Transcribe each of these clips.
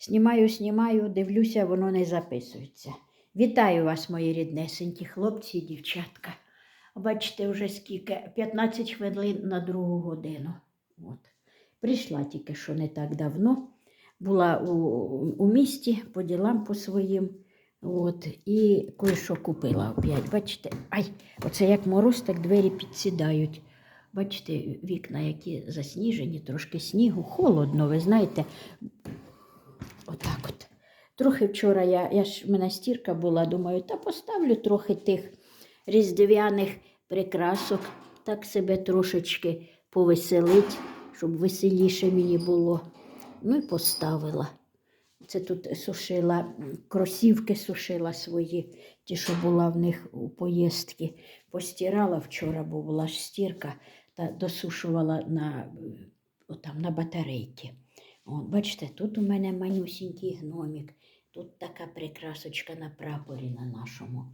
Знімаю, знімаю, дивлюся, воно не записується. Вітаю вас, мої ріднесенькі хлопці і дівчатка. Бачите, вже скільки? 15 хвилин на другу годину. От. Прийшла тільки що не так давно. Була у, у місті по ділам по своїм. От, і кое-що купила опять. Бачите, ай, оце як мороз, так двері підсідають. Бачите, вікна, які засніжені, трошки снігу, холодно, ви знаєте. Отак от. Трохи вчора я, я ж в мене стірка була, думаю, та поставлю трохи тих різдвяних прикрасок, так себе трошечки повеселить, щоб веселіше мені було. Ну і поставила. Це тут сушила, кросівки сушила свої, ті, що була в них у поїздки. Постирала вчора, бо була ж стірка, та досушувала на, отам, на батарейки. От, бачите, тут у мене манюсінький гномік, тут така прикрасочка на прапорі на нашому.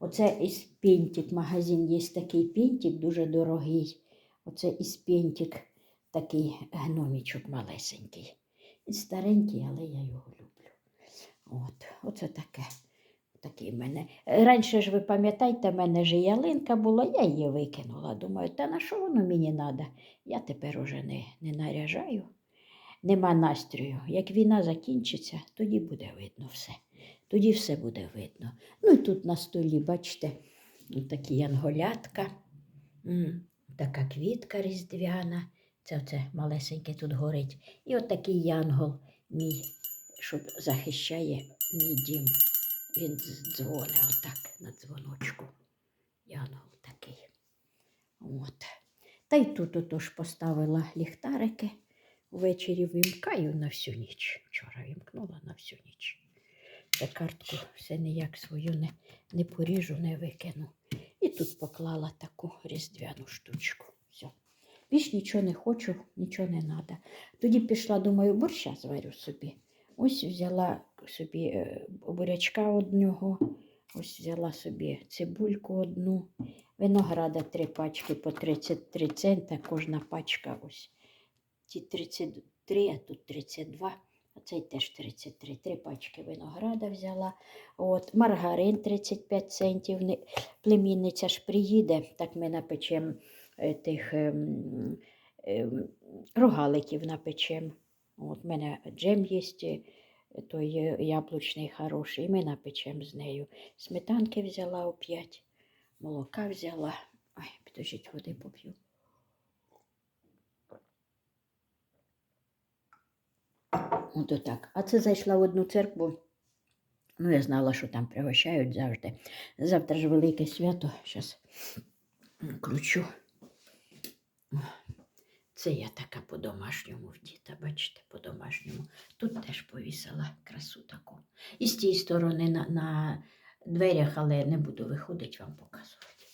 Оце із пентик, магазин є такий пентик, дуже дорогий. Оце із пентик такий гномічок малесенький. Він старенький, але я його люблю. От, оце таке. Такий мене. Раніше ж ви пам'ятаєте, в мене ж ялинка була, я її викинула. Думаю, та на що воно мені треба? Я тепер уже не, не наряжаю. Нема настрою. Як війна закінчиться, тоді буде видно все. Тоді все буде видно. Ну і тут на столі, бачите, такі янголятка, така квітка різдвяна. Це оце малесеньке тут горить. І от такий янгол мій, що захищає мій дім. Він дзвонить отак на дзвоночку. Янгол такий. От. Та й тут отож поставила ліхтарики. Ввечері вимкаю на всю ніч. Вчора вимкнула на всю ніч. Та картку все ніяк свою не, не поріжу, не викину. І тут поклала таку різдвяну штучку. Все. Більш нічого не хочу, нічого не треба. Тоді пішла, думаю, борща зварю собі. Ось взяла собі е, бурячка одного, ось взяла собі цибульку одну, винограда три пачки по 33 цента, кожна пачка ось. Ті 33, а тут 32, а цей теж 33. Три пачки винограда взяла. От, маргарин 35 центів. Племінниця ж приїде, так ми напечемо е, тих ем, ем, рогаликів напечемо. От, в мене джем є, е, той е, яблучний хороший, і ми напечемо з нею. Сметанки взяла оп'ять, молока взяла. Ой, підожіть, води поп'ю. От отак. А це зайшла в одну церкву. Ну, я знала, що там пригощають завжди. Завтра ж велике свято. Зараз кручу. Це я така по-домашньому вдіта, бачите, по-домашньому. Тут теж повісила красу таку. І з тієї сторони на, на дверях, але не буду виходити вам показувати.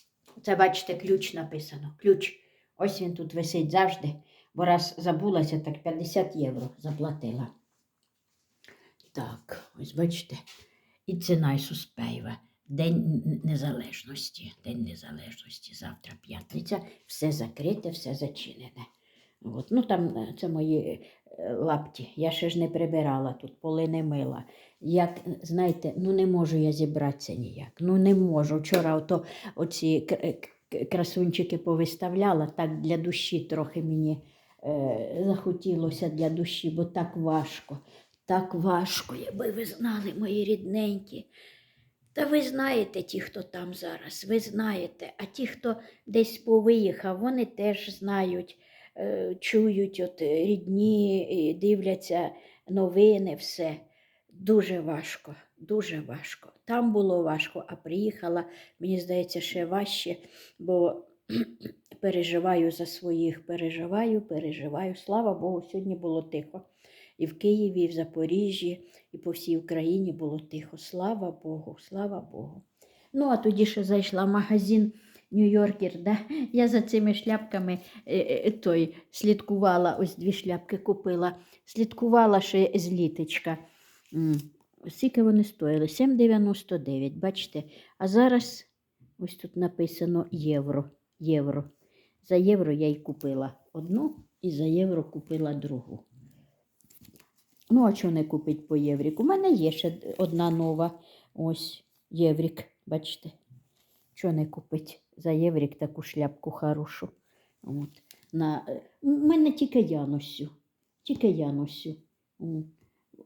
Це, бачите, ключ написано. Ключ. Ось він тут висить завжди, бо раз забулася, так 50 євро заплатила. Так, ось бачите. І ціна Ісус День Незалежності. День Незалежності. Завтра п'ятниця. Все закрите, все зачинене. От. Ну там е, це мої е, лапті. Я ще ж не прибирала тут, поли не мила. Як, е, знаєте, ну не можу я зібратися ніяк. Ну не можу. Вчора ото, оці красунчики повиставляла, так для душі трохи мені е, захотілося для душі, бо так важко. Так важко, якби ви знали, мої рідненькі. Та ви знаєте ті, хто там зараз, ви знаєте, а ті, хто десь повиїхав, вони теж знають, е, чують от е, рідні, дивляться новини, все. Дуже важко, дуже важко. Там було важко, а приїхала, мені здається, ще важче, бо переживаю за своїх, переживаю, переживаю. Слава Богу, сьогодні було тихо. І в Києві, і в Запоріжжі, і по всій Україні було тихо. Слава Богу, слава Богу. Ну, а тоді ще зайшла в магазин Нью-Йоркер. Да? Я за цими шляпками е, е, той, слідкувала, ось дві шляпки купила, слідкувала ще з літочка. Скільки вони стоїли? 7,99, бачите? А зараз ось тут написано євро. євро. За євро я й купила одну і за євро купила другу. Ну, а чого не купить по єврік? У мене є ще одна нова. Ось єврік, бачите. Чого не купить за єврік таку шляпку хорошу. От. На... У мене тільки я носю. Тільки я носю.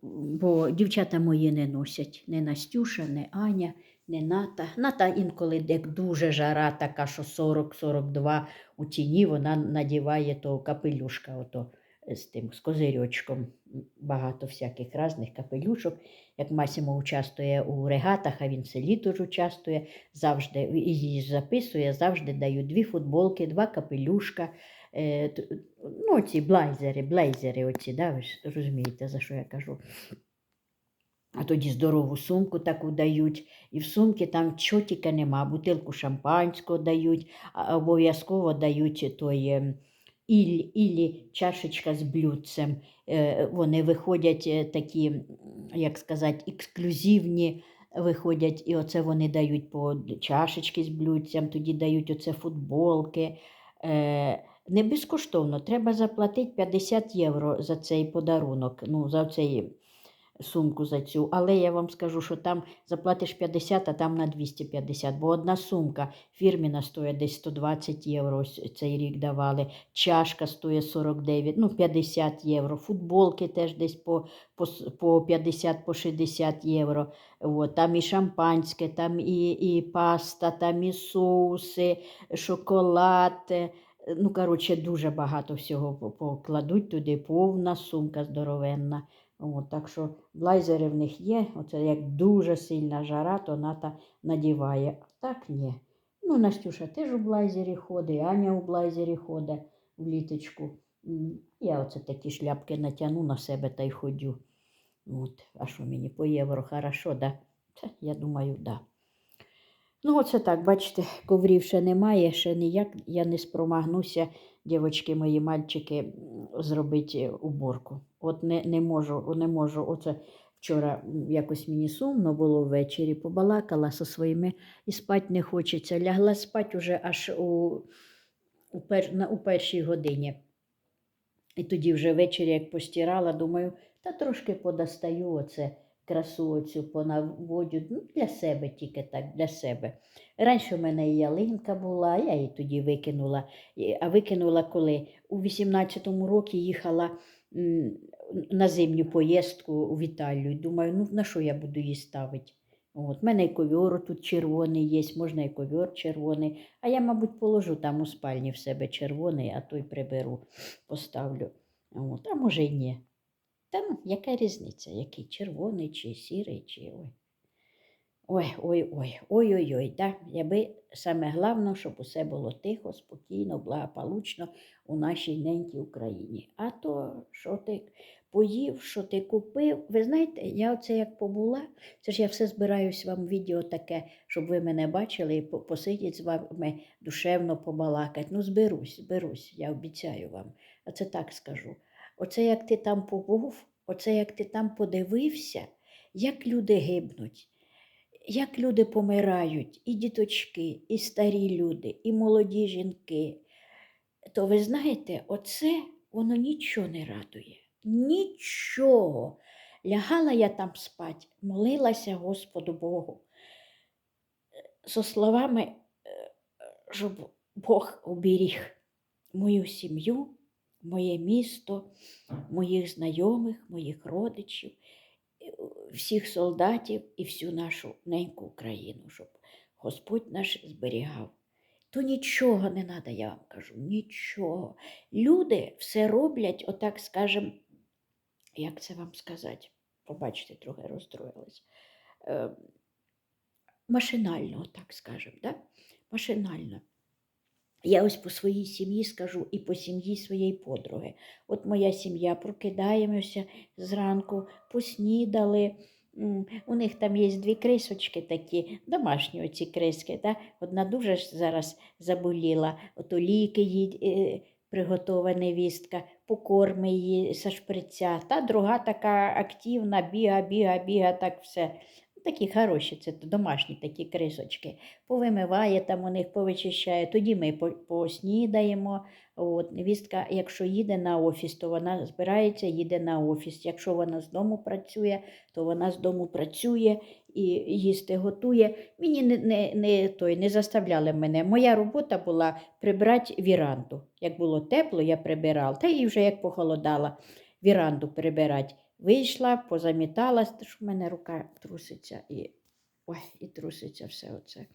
Бо дівчата мої не носять. Не Настюша, не Аня, не Ната. Ната інколи як дуже жара, така, що 40-42 у тіні, вона надіває того капелюшка, ото з тим з козирьочком. Багато всяких різних капелюшок. Як Масімо участвує у регатах, а він все літо ж участвує, завжди її записує, завжди даю дві футболки, два капелюшка. Е, ну, ці блайзери, блейзери, оці, да, ви розумієте, за що я кажу. А тоді здорову сумку таку дають, і в сумці там чотіка нема, бутилку шампанського дають, обов'язково дають той е, іль, ілі чашечка з блюдцем. Е, Вони виходять е, такі, як сказати, ексклюзивні. Виходять, і оце вони дають по чашечки з блюдцям, тоді дають оце футболки. Е, не безкоштовно, треба заплатити 50 євро за цей подарунок, ну, за цей сумку за цю. Але я вам скажу, що там заплатиш 50, а там на 250, бо одна сумка фірміна стоїть десь 120 євро, цей рік давали, чашка стоїть 49, ну 50 євро, футболки теж десь по, по, по 50, по 60 євро. От, там і шампанське, там і, і паста, там і соуси, шоколад. Ну, коротше, дуже багато всього покладуть туди, повна сумка здоровенна. От, так що блайзери в них є. Оце як дуже сильна жара, то ната надіває. А так ні. Ну, Настюша теж у блайзері ходить, Аня у блайзері ходить в літочку. Я оце такі шляпки натягну на себе та й ходю. От. А що мені по євро хорошо, да? Та, я думаю, да. Ну, оце так, бачите, коврів ще немає, ще ніяк я не спромагнуся, дівчатки мої, мальчики, зробити уборку. От не, не можу, не можу. Оце вчора якось мені сумно було ввечері, побалакала зі своїми і спати не хочеться. Лягла спати уже аж у, у, пер, на, у першій годині. І тоді вже ввечері, як постирала, думаю, та трошки подостаю оце красу оцю понаводю. Ну, для себе тільки так, для себе. Раніше в мене і ялинка була, я її тоді викинула. А викинула коли? У 18-му році їхала на зимню поїздку у Італію. Думаю, ну на що я буду її ставити? От, в мене і ковьор тут червоний є, можна і ковьор червоний. А я, мабуть, положу там у спальні в себе червоний, а той приберу, поставлю. От, а може й ні. Та ну, яка різниця, який червоний, чи сірий, чи ой. Ой, ой, ой, ой, ой, ой, да. Яби саме головне, щоб усе було тихо, спокійно, благополучно у нашій ненькій Україні. А то, що ти поїв, що ти купив. Ви знаєте, я оце як побула, це ж я все збираюсь вам відео таке, щоб ви мене бачили і посидіть з вами душевно побалакати. Ну, зберусь, зберусь, я обіцяю вам. А це так скажу. Оце як ти там побув, оце як ти там подивився, як люди гибнуть, як люди помирають, і діточки, і старі люди, і молоді жінки. То ви знаєте, оце воно нічого не радує. Нічого. Лягала я там спать, молилася Господу Богу. Со словами, е, щоб Бог оберіг мою сім'ю, моє місто, моїх знайомих, моїх родичів, е, всіх солдатів і всю нашу неньку Україну, щоб Господь наш зберігав. То нічого не треба, я вам кажу, нічого. Люди все роблять, отак скажем, як це вам сказати? Побачите, трохи розстроїлась. Е, машинально, так скажем, да? машинально. Я ось по своїй сім'ї скажу і по сім'ї своєї подруги. От моя сім'я, прокидаємося зранку, поснідали. У них там є дві крисочки такі, домашні оці криски. Да? Одна дуже зараз заболіла, ото ліки їй е, приготова невістка, покорми її со шприця. Та друга така активна, біга, біга, біга, так все. Такі хороші, це домашні такі крисочки. Повимиває там у них, повичищає. Тоді ми по- поснідаємо. От, невістка, якщо їде на офіс, то вона збирається, їде на офіс. Якщо вона з дому працює, то вона з дому працює і їсти готує. Мені не, не, не, той, не заставляли мене. Моя робота була прибрати віранду. Як було тепло, я прибирала, та і вже як похолодала, віранду прибирати. Вийшла, позамітала, що в мене рука труситься і, ой, і труситься все оце.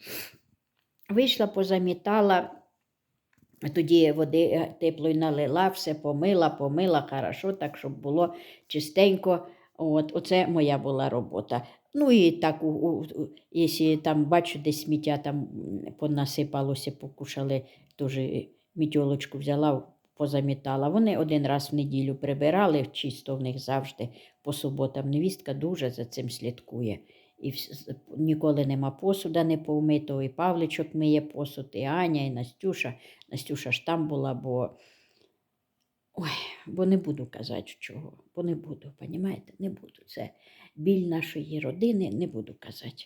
Вийшла, позамітала, тоді води е, теплої налила, все помила, помила хорошо, так, щоб було чистенько. От, оце моя була робота. Ну і так, у, у- якщо там бачу, десь сміття там понасипалося, покушали, теж мітьолочку взяла, позамітала. Вони один раз в неділю прибирали, чисто в них завжди по суботам. Невістка дуже за цим слідкує. І ніколи нема посуда не повмитого, і Павличок миє посуд, і Аня, і Настюша. Настюша ж там була, бо. Ой, бо не буду казати чого, бо не буду, понімаєте? Не буду. Це біль нашої родини, не буду казати.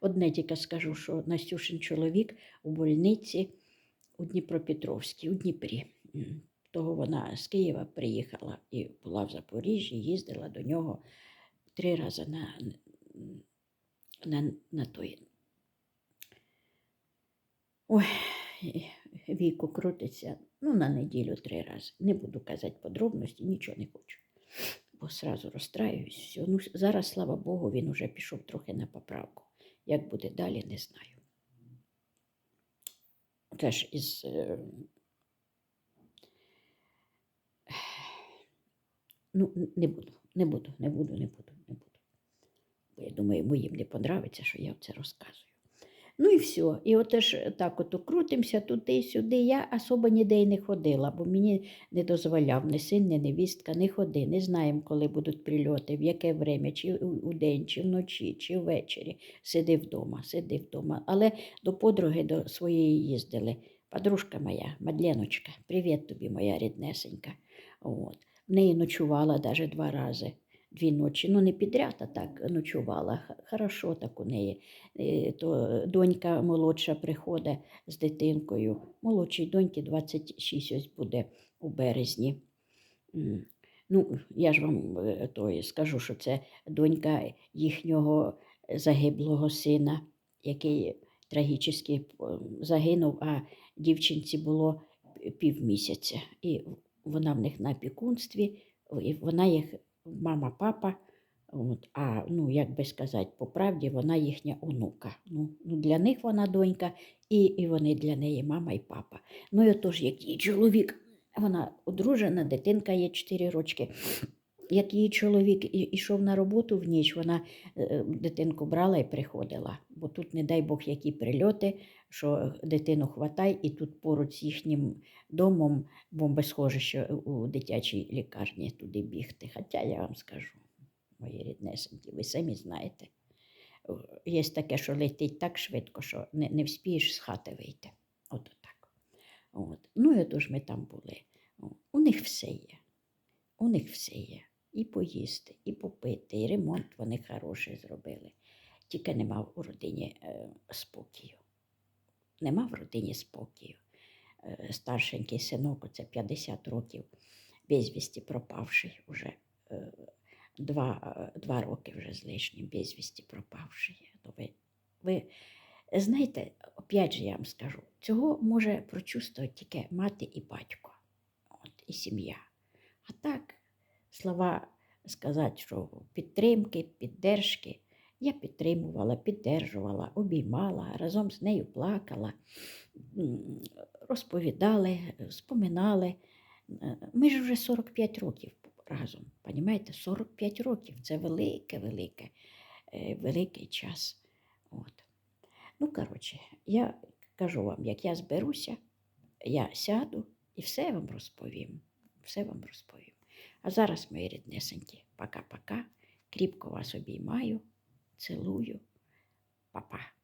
Одне тільки скажу, що Настюшин чоловік у больниці у Дніпропетровській, у Дніпрі. Того вона з Києва приїхала і була в Запоріжжі, їздила до нього три рази на, на, на той. Ой, віку крутиться, ну, на неділю три рази. Не буду казати подробності, нічого не хочу. Бо сразу розстраюсь. Ну, зараз, слава Богу, він уже пішов трохи на поправку. Як буде далі, не знаю. Теж із. Ну, не буду, не буду, не буду, не буду, не буду. Бо я думаю, моїм не подобається, що я це розказую. Ну і все. І от ж так от крутимося туди-сюди. Я особо ніде й не ходила, бо мені не дозволяв ні син, ні невістка, не ходи. Не знаємо, коли будуть прильоти, в яке время, чи у, у день, чи вночі, чи ввечері. Сиди вдома, сиди вдома. Але до подруги до своєї їздили. Подружка моя, Мадленочка, привіт тобі, моя ріднесенька. От. В неї ночувала навіть два рази. Дві ночі, ну не підряд, а так ночувала. Хорошо так у неї. Е, То донька молодша приходить з дитинкою. Молодшій доньки 26 ось буде у березні. Ну, я ж вам е, той, скажу, що це донька їхнього загиблого сина, який трагічно загинув, а дівчинці було півмісяця. І вона в них на опікунстві, вона їх, мама, папа. От, а ну, як би сказати, по правді, вона їхня онука. Ну, ну, для них вона донька, і, і вони для неї мама і папа. Ну і отож, як її чоловік, вона одружена, дитинка є 4 рочки. Як її чоловік ішов на роботу в ніч, вона е, дитинку брала і приходила. Бо тут, не дай Бог, які прильоти, що дитину хватай, і тут поруч з їхнім домом бомбосховище у дитячій лікарні туди бігти. Хоча я вам скажу, мої ріднесенькі, ви самі знаєте. Е, Є таке, що летить так швидко, що не, не вспієш з хати вийти. От так. От. Ну і отож ми там були. У них все є. У них все є. І поїсти, і попити, і ремонт вони хороший зробили. Тільки нема в родині е, спокою. Нема в родині спокою. Е, старшенький синок, оце 50 років, безвісті пропавший уже. Е, два, е, два роки вже з лишнім безвісті пропавший. Ну, ви, ви знаєте, опять же я вам скажу, цього може прочувствувати тільки мати і батько, от, і сім'я. А так, слова сказати, що підтримки, піддержки. Я підтримувала, піддержувала, обіймала, разом з нею плакала, розповідали, споминали. Е, Ми ж вже 45 років разом, понімаєте? 45 років це велике, велике, е, великий час. От. Ну, коротше, я кажу вам, як я зберуся, я сяду і все вам розповім. Все вам розповім. А зараз, мої ріднесенькі, пока-пока. Кріпко вас обіймаю, цілую. Па-па.